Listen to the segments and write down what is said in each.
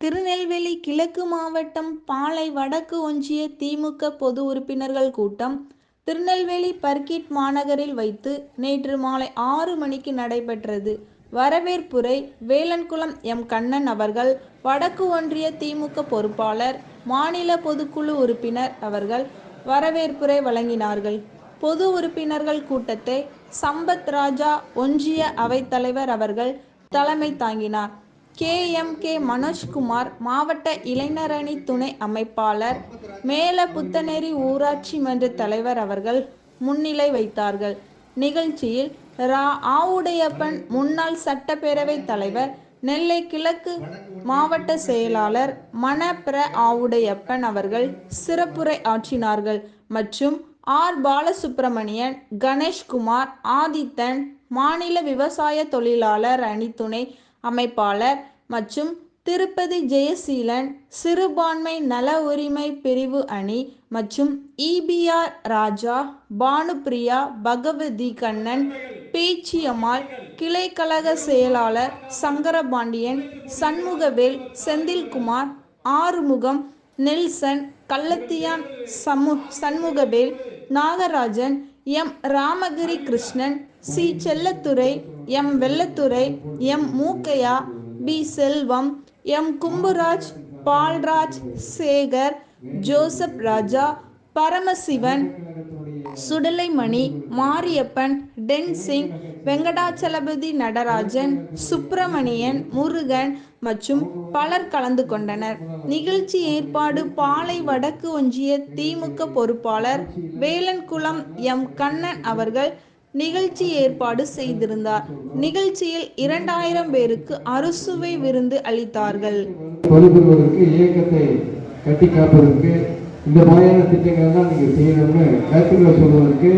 திருநெல்வேலி கிழக்கு மாவட்டம் பாளை வடக்கு ஒன்றிய திமுக பொது உறுப்பினர்கள் கூட்டம் திருநெல்வேலி பர்கிட் மாநகரில் வைத்து நேற்று மாலை ஆறு மணிக்கு நடைபெற்றது. வரவேற்புரை வேலன்குளம் எம். கண்ணன் அவர்கள் வடக்கு ஒன்றிய திமுக பொறுப்பாளர், மாநில பொதுக்குழு உறுப்பினர் அவர்கள் வரவேற்புரை வழங்கினார்கள். பொது உறுப்பினர்கள் கூட்டத்தை சம்பத்ராஜா ஒன்றிய அவைத்தலைவர் அவர்கள் தலைமை தாங்கினார். கே. எம். கே. மனோஜ்குமார் மாவட்ட இளைஞரணி துணை அமைப்பாளர், மேல புத்தநேரி ஊராட்சி மன்ற தலைவர் அவர்கள் முன்னிலை வைத்தார்கள். நிகழ்ச்சியில் ரா. ஆவுடையப்பன் முன்னாள் சட்டப்பேரவை தலைவர், நெல்லை கிழக்கு மாவட்ட செயலாளர் மணப்பிர ஆவுடையப்பன் அவர்கள் சிறப்புரை ஆற்றினார்கள் மற்றும் ஆர். பாலசுப்பிரமணியன் கணேஷ்குமார், ஆதித்தன், மாநில விவசாய தொழிலாளர் அணி துணை அமைப்பாளர் மற்றும் திருப்பதி ஜெயசீலன், சிறுபான்மை நல உரிமை பிரிவு அணி மற்றும் இபிஆர் ராஜா, பானுப்பிரியா, பகவதிகண்ணன், பேச்சியம்மாள், கிளை கழக செயலாளர் Sankarapandian, Shanmugavel, Senthilkumar, Arumugam, Nelson, Kallathiyan Samu Shanmugavel, Nagarajan, M. Ramagiri Krishnan, C. Chellathurai M. Vellathurai M. Mookkaiah, P. Selvam, M. Kumburaj, Paulraj, Sekar, Joseph Raja, Paramasivan, Sudalaimani, Mariappan, Tenzing, Venkatachalapathy Natarajan, Subramanian, Murugan மற்றும் பலர் கலந்து கொண்டனர். நிகழ்ச்சி ஏற்பாடு பாலை வடக்கு ஒன்றிய திமுக பொறுப்பாளர் வேலன்குளம் எம். கண்ணன் அவர்கள் நிகழ்ச்சி ஏற்பாடு செய்திருந்தார். நிகழ்ச்சியில் இரண்டாயிரம் பேருக்கு அறுசுவை விருந்து அளித்தார்கள். வலுப்பெறுவதற்கு இயக்கத்தை கட்டிக் காப்பதற்கு இந்த மாதிரியான திட்டங்கள் எல்லாம் நீங்க செய்யணும்னு கருத்துக்களை சொல்வதற்கு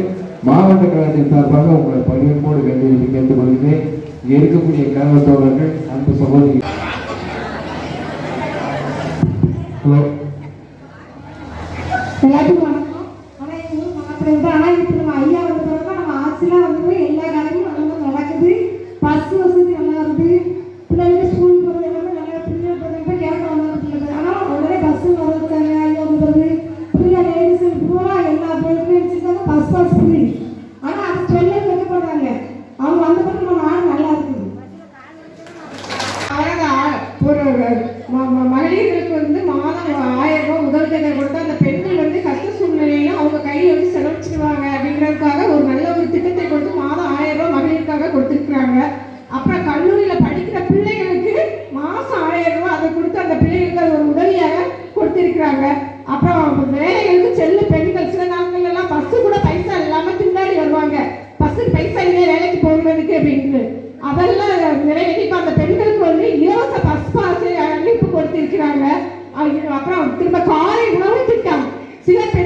மாவட்ட கழகத்தின் சார்பாக உங்களை பணியோடு வேண்டி கேட்டுக்கொள்கிறேன் இங்க இருக்கக்கூடிய கழக தோழர்கள் அன்பு சகோதரி ஹலோ இருக்கிறாங்க அப்புறம் வேலைகளுக்கு செல்லு பெண்கள். சில நாட்கள் எல்லாம் பஸ்ஸு கூட பைசா இல்லாம திண்டாடி வருவாங்க. பஸ்ஸுக்கு பைசா இல்லையே வேலைக்கு போகிறதுக்கு அப்படின்னு. அதெல்லாம் நிறைவேற்றி இப்போ அந்த பெண்களுக்கு வந்து இலவச பஸ் பாஸ் அழைப்பு கொடுத்திருக்கிறாங்க. அப்புறம் திரும்ப காலை உணவு திட்டம். சில பெண்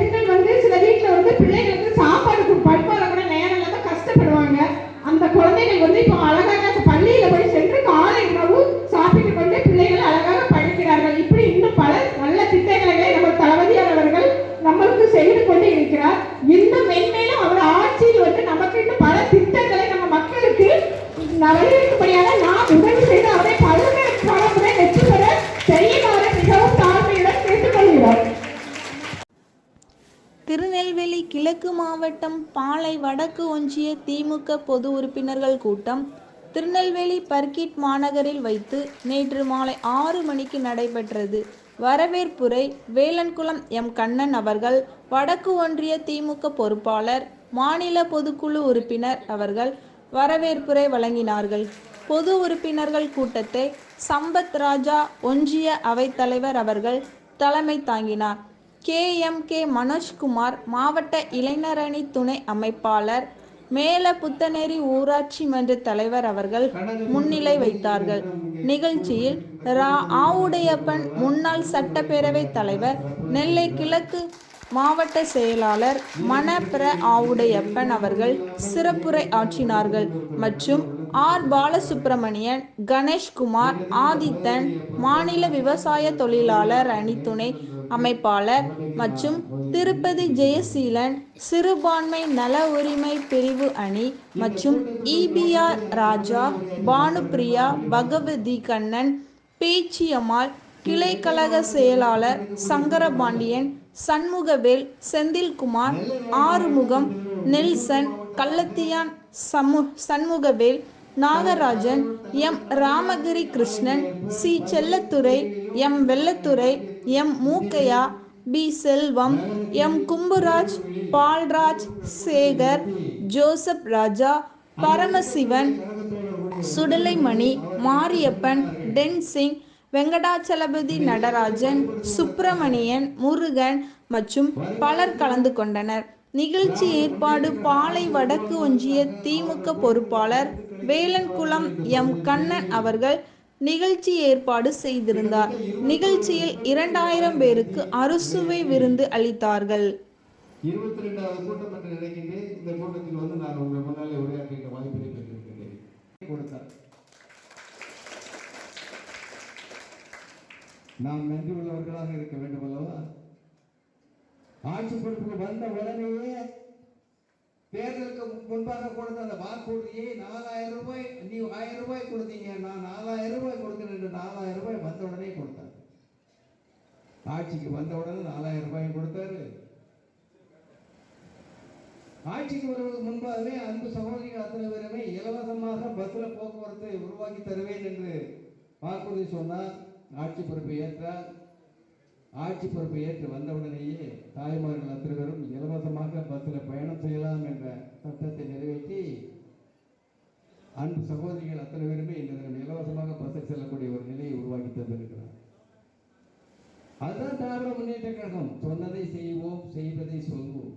செய்து கொண்டு இருக்கிறார் இன்னும் மென்மேலும் அவர் ஆட்சியில் வந்து நமக்கு இன்னும் பல திட்டங்களை நம்ம மக்களுக்கு நிறைவேற்றும்படியாக நாம் உதவி செய்து அவரை பல்வேறு பலமுறை வெற்றி பெற செய்யுமாறு மிகவும் தாழ்மையுடன் கேட்டுக்கொள்கிறோம் திருநெல்வேலி கிழக்கு மாவட்டம் பாலை வடக்கு ஒன்றிய திமுக பொது உறுப்பினர்கள் கூட்டம் திருநெல்வேலி பர்கிட் மாநகரில் வைத்து நேற்று மாலை ஆறு மணிக்கு நடைபெற்றது. வரவேற்புரை வேலன்குளம் எம். கண்ணன் அவர்கள் வடக்கு ஒன்றிய திமுக பொறுப்பாளர், மாநில பொதுக்குழு உறுப்பினர் அவர்கள் வரவேற்புரை வழங்கினார்கள். பொது உறுப்பினர்கள் கூட்டத்தை சம்பத் ராஜா ஒன்றிய அவைத்தலைவர் அவர்கள் தலைமை தாங்கினார். கே. எம். கே. மனோஜ்குமார் மாவட்ட இளைஞரணி துணை அமைப்பாளர், மேல புத்தநேரி ஊராட்சி மன்ற தலைவர் அவர்கள் முன்னிலை வைத்தார்கள். நிகழ்ச்சியில் ரா. ஆவுடையப்பன் முன்னாள் சட்டப்பேரவை தலைவர், நெல்லை கிழக்கு மாவட்ட செயலாளர் மணப்பிர ஆவுடையப்பன் அவர்கள் சிறப்புரை ஆற்றினார்கள் மற்றும் ஆர். பாலசுப்பிரமணியன் கணேஷ்குமார், ஆதித்தன், மாநில விவசாய தொழிலாளர் அணி துணை அமைப்பாளர் மற்றும் திருப்பதி ஜெயசீலன், சிறுபான்மை நல உரிமை பிரிவு அணி மற்றும் இபிஆர் ராஜா, பானுப்பிரியா, பகவதிகண்ணன், பேச்சியம்மாள், கிளை கழக செயலாளர் Sankarapandian Shanmugavel Senthilkumar Arumugam Nelson Kallathiyan Samu Shanmugavel Nagarajan M. Ramagiri Krishnan C. Chellathurai M. Vellathurai M. Mookkaiah P. Selvam M. Kumburaj Paulraj Sekar Joseph Raja Paramasivan Sudalaimani Mariappan Tenzing Venkatachalapathy Natarajan Subramanian Murugan மற்றும் பலர் கலந்து கொண்டனர். நிகழ்ச்சி ஏற்பாடு பாலை வடக்கு ஒன்றிய திமுக பொறுப்பாளர் வேலன்குளம் எம். கண்ணன் அவர்கள் நிகழ்ச்சி ஏற்பாடு செய்திருந்தார். நிகழ்ச்சியில் இரண்டாயிரம் பேருக்கு அறுசுவை விருந்து அளித்தார்கள். இருபத்தி ரெண்டாவது கூட்டம் என்று நினைக்கின்றேன். இந்த கூட்டத்தில் வந்து நான் உங்கள் முன்னாலே உரையாற்றுகிற வாய்ப்பினை பெற்றிருக்கின்றேன் கொடுத்தார். நாம் நன்றி உள்ளவர்களாக இருக்க வேண்டும் அல்லவா? ஆட்சி பொறுப்புக்கு வந்த உடனேயே தேர்தலுக்கு முன்பாக கொடுத்த அந்த வாக்குறுதியை நாலாயிரம் ரூபாய் நீ ஆயிரம் ரூபாய் கொடுத்தீங்க நான் நாலாயிரம் ரூபாய் கொடுக்கிறேன் என்று நாலாயிரம் ரூபாய் வந்த உடனே கொடுத்தார். ஆட்சிக்கு வந்த உடனே நாலாயிரம் ரூபாய் கொடுத்தாரு. ஆட்சிக்கு வருவதற்கு முன்பாகவே அன்பு சகோதரிகள் அத்தனை பேருமே இலவசமாக பஸ்ல போக்குவரத்தை உருவாக்கி தருவேன் என்று வாக்குறுதி சொன்னார். ஆட்சி பொறுப்பை ஏற்றார். ஆட்சி பொறுப்பை ஏற்று வந்தவுடனேயே தாய்மார்கள் அத்தனை பேரும் இலவசமாக பஸ்ஸில் பயணம் செய்யலாம் என்ற சட்டத்தை நிறைவேற்றி அன்பு சகோதரிகள் அத்தனை பேருமே இந்த தினம் இலவசமாக பஸ்ஸில் செல்லக்கூடிய ஒரு நிலையை உருவாக்கி தந்திருக்கிறார். அதுதான் திராவிட முன்னேற்ற கழகம். சொன்னதை செய்வோம் செய்வதை சொல்வோம்.